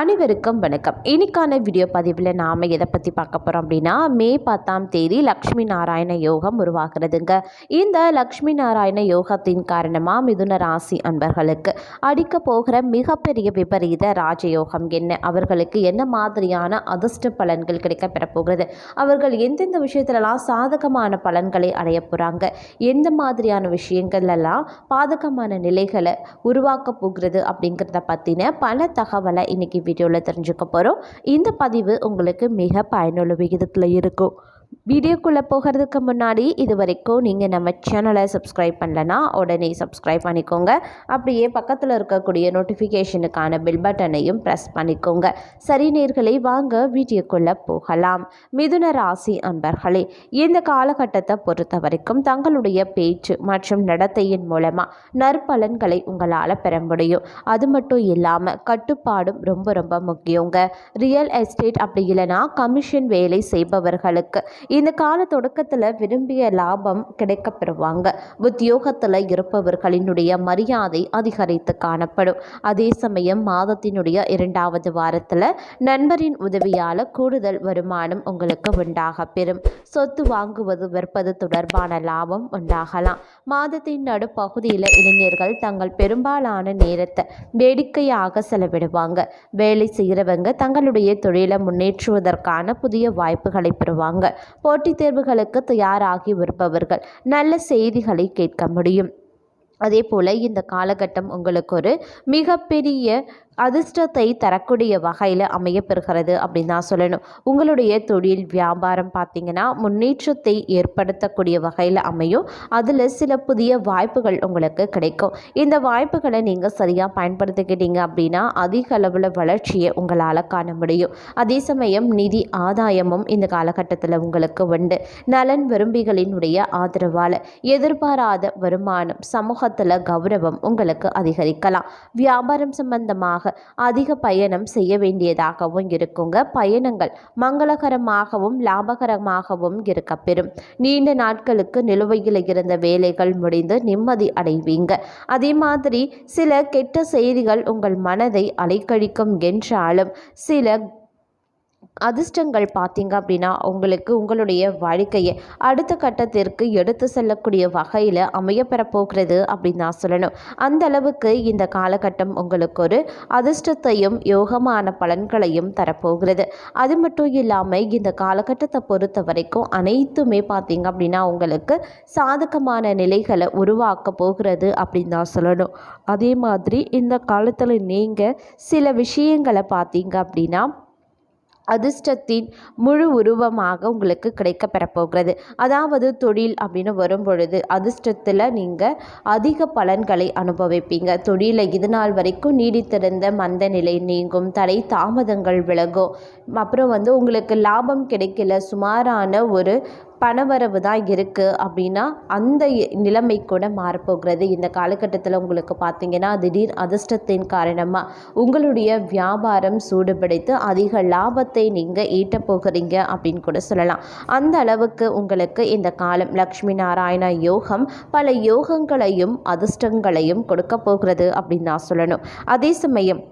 அனைவருக்கும் வணக்கம். இன்னைக்கான வீடியோ பதிவில் நாம் எதை பற்றி பார்க்க போகிறோம் அப்படின்னா மே பத்தாம் தேதி லக்ஷ்மி நாராயண யோகம் உருவாகிறதுங்க. இந்த லக்ஷ்மி நாராயண யோகத்தின் காரணமாக மிதுன ராசி அன்பர்களுக்கு அடிக்க போகிற மிகப்பெரிய விபரீத ராஜயோகம் என்ன? அவர்களுக்கு என்ன மாதிரியான அதிர்ஷ்ட பலன்கள் கிடைக்க பெறப்போகிறது அவர்கள் எந்தெந்த விஷயத்துலலாம் சாதகமான பலன்களை அடைய போகிறாங்க எந்த மாதிரியான விஷயங்கள்லாம் பாதகமான நிலைகளை உருவாக்க போகிறது அப்படிங்கிறத பற்றின பல தகவலை இன்னைக்கு வீடியோவில் தெரிஞ்சுக்க போகிறோம் இந்த பதிவு உங்களுக்கு மிக பயனுள்ள விகிதத்தில் இருக்கும். வீடியோக்குள்ளே போகிறதுக்கு முன்னாடி இது வரைக்கும் நீங்கள் நம்ம சேனலை சப்ஸ்கிரைப் பண்ணலன்னா உடனே சப்ஸ்கிரைப் பண்ணிக்கோங்க. அப்படியே பக்கத்தில் இருக்கக்கூடிய நோட்டிஃபிகேஷனுக்கான பில் பட்டனையும் ப்ரெஸ் பண்ணிக்கோங்க. சரி நேர்களை வாங்க வீடியோக்குள்ளே போகலாம். மிதுன ராசி அன்பர்களே இந்த காலகட்டத்தை பொறுத்த வரைக்கும் தங்களுடைய பேச்சு மற்றும் நடத்தையின் மூலமாக நற்பலன்களை உங்களால் பெற முடியும். அது மட்டும் இல்லாமல் கட்டுப்பாடும் ரொம்ப ரொம்ப முக்கியங்க. ரியல் எஸ்டேட் அப்படி இல்லைன்னா கமிஷன் வேலை செய்பவர்களுக்கு இந்த கால தொடக்கத்தில் விரும்பிய லாபம் கிடைக்கப்பெறுவாங்க. உத்தியோகத்தில் இருப்பவர்களினுடைய மரியாதை அதிகரித்து காணப்படும். அதே சமயம் மாதத்தினுடைய இரண்டாவது வாரத்தில் நண்பரின் உதவியால் கூடுதல் வருமானம் உங்களுக்கு உண்டாக பெறும். சொத்து வாங்குவது விற்பது தொடர்பான லாபம் உண்டாகலாம். மாதத்தின் நடுப்பகுதியில் இளைஞர்கள் தங்கள் பெரும்பாலான நேரத்தை வேடிக்கையாக செலவிடுவாங்க. வேலை செய்கிறவங்க தங்களுடைய தொழிலை முன்னேற்றுவதற்கான புதிய வாய்ப்புகளை பெறுவாங்க. போட்டித் தேர்வுகளுக்கு தயாராகி வருபவர்கள் நல்ல செய்திகளை கேட்க முடியும். அதே போல் இந்த காலகட்டம் உங்களுக்கு ஒரு மிகப்பெரிய அதிர்ஷ்டத்தை தரக்கூடிய வகையில் அமையப்பெறுகிறது அப்படின்னு தான் சொல்லணும். உங்களுடைய தொழில் வியாபாரம் பார்த்தீங்கன்னா முன்னேற்றத்தை ஏற்படுத்தக்கூடிய வகையில் அமையும். அதில் சில புதிய வாய்ப்புகள் உங்களுக்கு கிடைக்கும். இந்த வாய்ப்புகளை நீங்கள் சரியாக பயன்படுத்திக்கிட்டீங்க அப்படின்னா அதிக அளவில் வளர்ச்சியை உங்களால் காண முடியும். அதே சமயம் நிதி ஆதாயமும் இந்த காலகட்டத்தில் உங்களுக்கு உண்டு. நலன் விரும்பிகளினுடைய ஆதரவால் எதிர்பாராத வருமானம் சமூகத்தில் கௌரவம் உங்களுக்கு அதிகரிக்கலாம். வியாபாரம் சம்பந்தமாக அதிக பயணம் செய்ய வேண்டியதாகவும் இருக்குங்க. பயணங்கள் மங்களகரமாகவும் லாபகரமாகவும் இருக்கப்பெறும். நீண்ட நாட்களுக்கு நிலுவையில் இருந்த வேலைகள் முடிந்து நிம்மதி அடைவீங்க. அதே மாதிரி சில கெட்ட செய்திகள் உங்கள் மனதை அலைக்கழிக்கும் என்றாலும் சில அதிர்ஷ்டங்கள் பார்த்தீங்க அப்படின்னா உங்களுக்கு உங்களுடைய வாழ்க்கையை அடுத்த கட்டத்திற்கு எடுத்து செல்லக்கூடிய வகையில் அமையப்பெறப்போகிறது அப்படின்னு நான் சொல்லணும். அந்த அளவுக்கு இந்த காலகட்டம் உங்களுக்கு ஒரு அதிர்ஷ்டத்தையும் யோகமான பலன்களையும் தரப்போகிறது. அது மட்டும் இல்லாமல் இந்த காலகட்டத்தை பொறுத்த வரைக்கும் அனைத்துமே பார்த்தீங்க அப்படின்னா உங்களுக்கு சாதகமான நிலைகளை உருவாக்க போகிறது அப்படின்னு தான் சொல்லணும். அதே மாதிரி இந்த காலத்தில் நீங்கள் சில விஷயங்களை பார்த்தீங்க அப்படின்னா அதிர்ஷ்டத்தின் முழு உருவமாக உங்களுக்கு கிடைக்க பெறப்போகிறது. அதாவது தொழில் அப்படின்னு வரும் பொழுது அதிர்ஷ்டத்தில் நீங்கள் அதிக பலன்களை அனுபவிப்பீங்க. தொழிலை இது நாள் வரைக்கும் நீடித்திருந்த மந்த நிலை நீங்கும் தடை தாமதங்கள் விலகும். அப்புறம் வந்து உங்களுக்கு லாபம் கிடைக்கல. சுமாரான ஒரு பணவரவு தான் இருக்குது அப்படின்னா அந்த நிலைமை கூட மாறப்போகிறது. இந்த காலகட்டத்தில் உங்களுக்கு பார்த்தீங்கன்னா திடீர் அதிர்ஷ்டத்தின் காரணமாக உங்களுடைய வியாபாரம் சூடுபிடித்து அதிக லாபத்தை நீங்கள் ஈட்டப் போகிறீங்க அப்படின்னு கூட சொல்லலாம். அந்த அளவுக்கு உங்களுக்கு இந்த காலம் லக்ஷ்மி நாராயண யோகம் பல யோகங்களையும் அதிர்ஷ்டங்களையும் கொடுக்க போகிறது அப்படின்னு நான் சொல்லணும். அதே சமயம்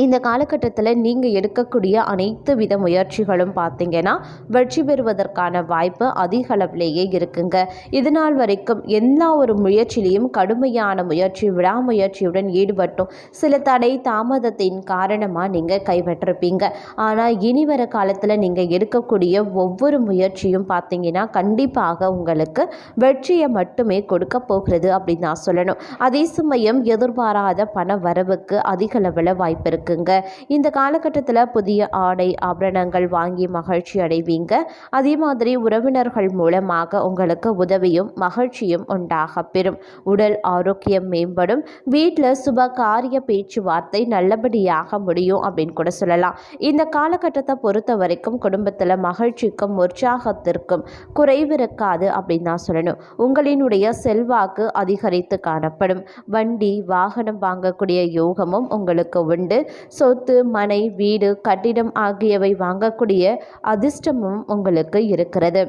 இந்த காலகட்டத்தில் நீங்கள் எடுக்கக்கூடிய அனைத்து வித முயற்சிகளும் பார்த்தீங்கன்னா வெற்றி பெறுவதற்கான வாய்ப்பு அதிக அளவிலேயே இருக்குங்க. இது நாள் வரைக்கும் எல்லா ஒரு முயற்சியிலையும் கடுமையான முயற்சி விடாமுயற்சியுடன் ஈடுபட்டும் சில தடை தாமதத்தின் காரணமாக நீங்கள் கைப்பற்றிருப்பீங்க ஆனால் இனி வர காலத்தில் நீங்கள் எடுக்கக்கூடிய ஒவ்வொரு முயற்சியும் பார்த்தீங்கன்னா கண்டிப்பாக உங்களுக்கு வெற்றியை மட்டுமே கொடுக்க போகிறது அப்படின்னு நான் சொல்லணும். அதே சமயம் எதிர்பாராத பண வரவுக்கு அதிக அளவில் வாய்ப்பு இருக்குது இருக்குங்க. இந்த காலகட்டத்தில் புதிய ஆடை ஆபரணங்கள் வாங்கி மகிழ்ச்சி அடைவீங்க. அதே மாதிரி உறவினர்கள் மூலமாக உங்களுக்கு உதவியும் மகிழ்ச்சியும் உண்டாக பெறும். உடல் ஆரோக்கியம் மேம்படும். வீட்டில் சுப காரிய பேச்சுவார்த்தை நல்லபடியாக முடியும் அப்படின்னு கூட சொல்லலாம். இந்த காலகட்டத்தை பொறுத்த வரைக்கும் குடும்பத்தில் மகிழ்ச்சிக்கும் உற்சாகத்திற்கும் குறைவு இருக்காது அப்படின்னு தான் சொல்லணும். உங்களினுடைய செல்வாக்கு அதிகரித்து காணப்படும். வண்டி வாகனம் வாங்கக்கூடிய யோகமும் உங்களுக்கு உண்டு. சொத்து மனை வீடு கட்டிடம் ஆகியவை வாங்கக்கூடிய அதிர்ஷ்டமும் உங்களுக்கு இருக்கிறது.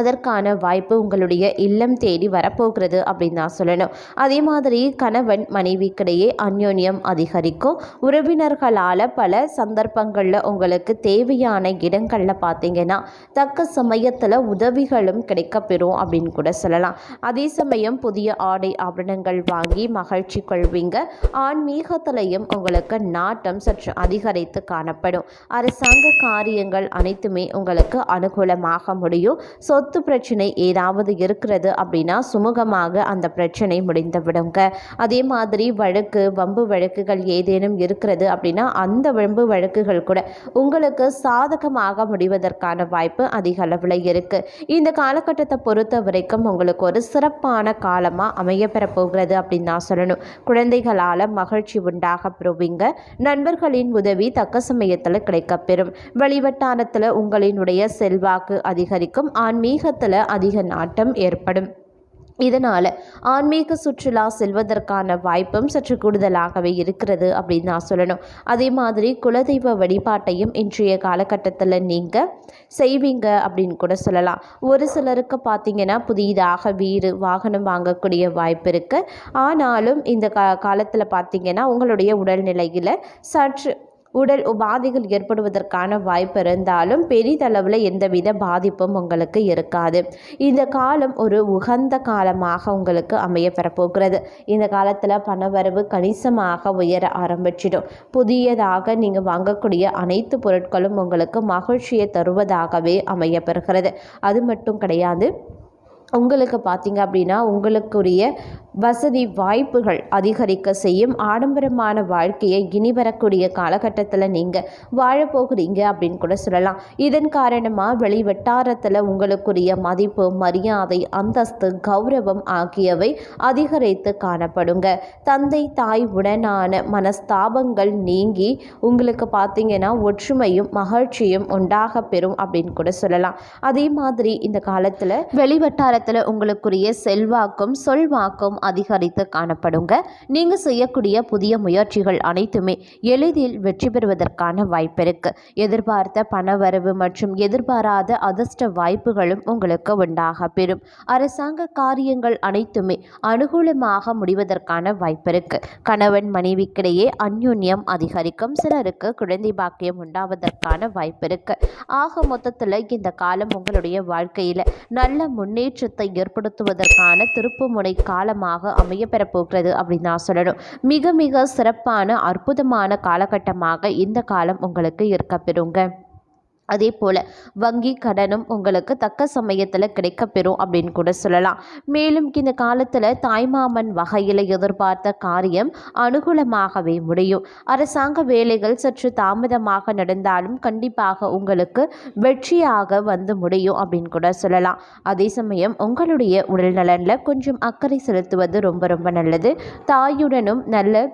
அதற்கான வாய்ப்பு உங்களுடைய இல்லம் தேடி வரப்போகிறது அப்படின்னு தான் சொல்லணும். அதே மாதிரி கணவன் மனைவிக்கிடையே அந்யோன்யம் அதிகரிக்கும். உறவினர்களால் பல சந்தர்ப்பங்களில் உங்களுக்கு தேவையான இடங்களில் பார்த்தீங்கன்னா தக்க சமயத்தில் உதவிகளும் கிடைக்கப்பெறும் அப்படின்னு கூட சொல்லலாம். அதே சமயம் புதிய ஆடை ஆபரணங்கள் வாங்கி மகிழ்ச்சி கொள்வீங்க. ஆன்மீகத்திலையும் உங்களுக்கு நாட்டம் சற்று அதிகரித்து காணப்படும். அரசாங்க காரியங்கள் அனைத்துமே உங்களுக்கு அனுகூலமாக முடியும். சொத்து சொத்து பிரச்சனை ஏதாவது இருக்கிறது அப்படின்னா சுமூகமாக அந்த பிரச்சனை முடிந்து விடுங்க அதே மாதிரி வழக்கு வம்பு வழக்குகள் ஏதேனும் இருக்கிறது அப்படின்னா அந்த வம்பு வழக்குகள் கூட உங்களுக்கு சாதகமாக முடிவதற்கான வாய்ப்பு அதிக அளவில் இருக்கு. இந்த காலகட்டத்தை பொறுத்த வரைக்கும் உங்களுக்கு ஒரு சிறப்பான காலமாக அமையப்பெற போகிறது அப்படின்னு நான் சொல்லணும். குழந்தைகளால் மகிழ்ச்சி உண்டாக பெறுவீங்க. நண்பர்களின் உதவி தக்க சமயத்தில் கிடைக்கப்பெறும். வெளிவட்டாரத்தில் உங்களினுடைய செல்வாக்கு அதிகரிக்கும். ஆன்மீகத்தில் அதிக நாட்டம் ஏற்படும். இதனால் ஆன்மீக சுற்றுலா செல்வதற்கான வாய்ப்பும் சற்று கூடுதலாகவே இருக்கிறது அப்படின்னு நான் சொல்லணும். அதே மாதிரி குலதெய்வ வழிபாட்டையும் இன்றைய காலகட்டத்தில் நீங்கள் செய்வீங்க அப்படின்னு கூட சொல்லலாம். ஒரு சிலருக்கு பார்த்தீங்கன்னா புதிதாக வீடு வாகனம் வாங்கக்கூடிய வாய்ப்பு இருக்குது ஆனாலும் இந்த கா காலத்தில் பார்த்தீங்கன்னா உங்களுடைய உடல்நிலையில் சற்று உடல் உபாதைகள் ஏற்படுவதற்கான வாய்ப்பு இருந்தாலும் பெரிதளவில் எந்தவித பாதிப்பும் உங்களுக்கு இருக்காது. இந்த காலம் ஒரு உகந்த காலமாக உங்களுக்கு அமைய பெறப்போகிறது. இந்த காலத்தில் பணவரவு கணிசமாக உயர ஆரம்பிச்சிடும். புதியதாக நீங்கள் வாங்கக்கூடிய அனைத்து பொருட்களும் உங்களுக்கு மகிழ்ச்சியை தருவதாகவே அமைய பெறுகிறது. அது மட்டும் கிடையாது உங்களுக்கு பார்த்தீங்க அப்படின்னா உங்களுக்குரிய வசதி வாய்ப்புகள் அதிகரிக்க செய்யும் ஆடம்பரமான வாழ்க்கையை இனி வரக்கூடிய காலகட்டத்தில் நீங்கள் வாழப்போகிறீங்க அப்படின்னு கூட சொல்லலாம். இதன் காரணமாக வெளி வட்டாரத்தில் உங்களுக்குரிய மதிப்பு மரியாதை அந்தஸ்து கௌரவம் ஆகியவை அதிகரித்து காணப்படுங்க. தந்தை தாய் உடனான மனஸ்தாபங்கள் நீங்கி உங்களுக்கு பார்த்தீங்கன்னா ஒற்றுமையும் மகிழ்ச்சியும் உண்டாக பெறும் அப்படின்னு கூட சொல்லலாம். அதே மாதிரி இந்த காலத்தில் வெளிவட்டாரத்தில் உங்களுக்குரிய செல்வாக்கும் சொல்வாக்கும் அதிகரித்து காணப்படுங்க. நீங்கள் செய்யக்கூடிய புதிய முயற்சிகள் அனைத்துமே எளிதில் வெற்றி பெறுவதற்கான வாய்ப்பு இருக்கு எதிர்பார்த்த பணவரவு மற்றும் எதிர்பாராத அதிர்ஷ்ட வாய்ப்புகளும் உங்களுக்கு உண்டாக பெறும். அரசாங்க காரியங்கள் அனைத்துமே அனுகூலமாக முடிவதற்கான வாய்ப்பு இருக்குது கணவன் மனைவிக்கிடையே அந்யுன்யம் அதிகரிக்கும். சிலருக்கு குழந்தை பாக்கியம் உண்டாவதற்கான வாய்ப்பு இருக்குது ஆக மொத்தத்தில் இந்த காலம் உங்களுடைய வாழ்க்கையில் நல்ல முன்னேற்றத்தை ஏற்படுத்துவதற்கான திருப்புமுனை காலமாக காலகட்டமாக அமைய பெறப்போகிறது அப்படின்னு நான் சொல்லணும். மிக மிக சிறப்பான அற்புதமான காலகட்டமாக இந்த காலம் உங்களுக்கு இருக்கப்பெறுங்க. அதே போல் வங்கி கடனும் உங்களுக்கு தக்க சமயத்தில் கிடைக்கப்பெறும் அப்படின்னு கூட சொல்லலாம். மேலும் இந்த காலத்தில் தாய்மாமன் வகையில் எதிர்பார்த்த காரியம் அனுகூலமாகவே முடியும். அரசாங்க வேலைகள் சற்று தாமதமாக நடந்தாலும் கண்டிப்பாக உங்களுக்கு வெற்றியாக வந்து முடியும் அப்படின்னு கூட சொல்லலாம். அதே சமயம் உங்களுடைய உடல் நலனில் கொஞ்சம் அக்கறை செலுத்துவது ரொம்ப ரொம்ப நல்லது. தாயுடனும் நல்ல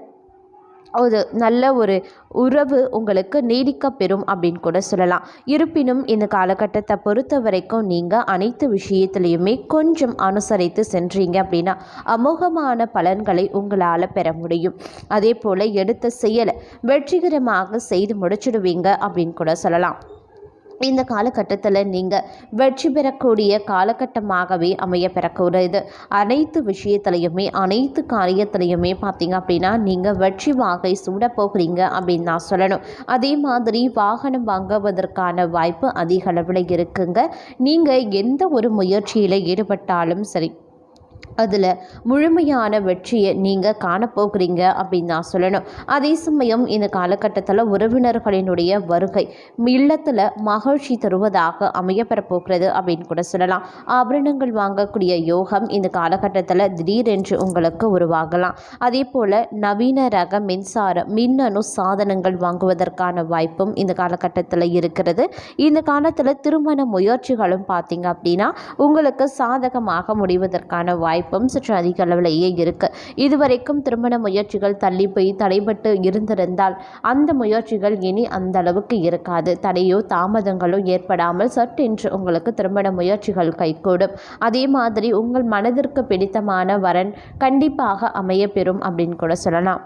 ஒரு நல்ல ஒரு உறவு உங்களுக்கு நீடிக்க பெறும் அப்படின்னு கூட சொல்லலாம். இருப்பினும் இந்த காலகட்டத்தை பொறுத்த வரைக்கும் நீங்கள் அனைத்து விஷயத்துலையுமே கொஞ்சம் அனுசரித்து சென்றீங்க அப்படின்னா அமோகமான பலன்களை உங்களால் பெற முடியும். அதே போல் எடுத்த செயலை வெற்றிகரமாக செய்து முடிச்சிடுவீங்க அப்படின்னு கூட சொல்லலாம். இந்த காலகட்டத்தில் நீங்கள் வெற்றி பெறக்கூடிய காலகட்டமாகவே அமைய பெறக்கூடியது. அனைத்து விஷயத்துலையுமே அனைத்து காரியத்துலையுமே பார்த்தீங்க அப்படின்னா நீங்கள் வெற்றி வாகை சூட போகிறீங்க அப்படின்னு நான் சொல்லணும். அதே மாதிரி வாகனம் வாங்குவதற்கான வாய்ப்பு அதிக அளவில் இருக்குங்க. நீங்கள் எந்த ஒரு முயற்சியில் ஈடுபட்டாலும் சரி. அதில் முழுமையான வெற்றியை நீங்கள் காணப்போகிறீங்க அப்படின்னு நான் சொல்லணும். அதே சமயம் இந்த காலகட்டத்தில் உறவினர்களினுடைய வருகை இல்லத்தில் மகிழ்ச்சி தருவதாக அமையப்பெற போகிறது அப்படின்னு கூட சொல்லலாம். ஆபரணங்கள் வாங்கக்கூடிய யோகம் இந்த காலகட்டத்தில் திடீரென்று உங்களுக்கு உருவாகலாம். அதே போல் நவீன ரக மின்சார மின்னணு சாதனங்கள் வாங்குவதற்கான வாய்ப்பும் இந்த காலகட்டத்தில் இருக்கிறது. இந்த காலத்தில் திருமண முயற்சிகளும் பார்த்தீங்க அப்படின்னா உங்களுக்கு சாதகமாக முடிவதற்கான வாய்ப்பு வாய்ப்பும் சற்று அதிக அளவிலேயே இருக்கு. இதுவரைக்கும் திருமண முயற்சிகள் தள்ளி போய் தடைபட்டு இருந்திருந்தால் அந்த முயற்சிகள் இனி அந்த அளவுக்கு இருக்காது. தடையோ தாமதங்களோ ஏற்படாமல் சற்றென்று உங்களுக்கு திருமண முயற்சிகள் கைகூடும். அதே மாதிரி உங்கள் மனதிற்கு பிடித்தமான வரன் கண்டிப்பாக அமைய பெறும் அப்படின்னு கூட சொல்லலாம்.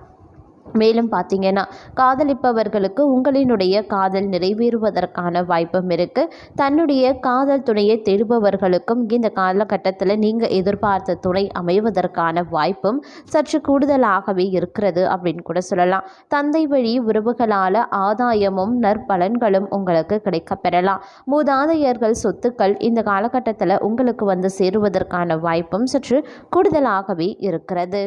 மேலும் பார்த்தீங்கன்னா காதலிப்பவர்களுக்கு உங்களினுடைய காதல் நிறைவேறுவதற்கான வாய்ப்பும் இருக்குது தன்னுடைய காதல் துணையை தேடுபவர்களுக்கும் இந்த காலகட்டத்தில் நீங்கள் எதிர்பார்த்த துணை அமைவதற்கான வாய்ப்பும் சற்று கூடுதலாகவே இருக்கிறது அப்படின்னு கூட சொல்லலாம். தந்தை வழி உறவுகளால் ஆதாயமும் நற்பலன்களும் உங்களுக்கு கிடைக்கப்பெறலாம் மூதாதையர்கள் சொத்துக்கள் இந்த காலகட்டத்தில் உங்களுக்கு வந்து சேருவதற்கான வாய்ப்பும் சற்று கூடுதலாகவே இருக்கிறது.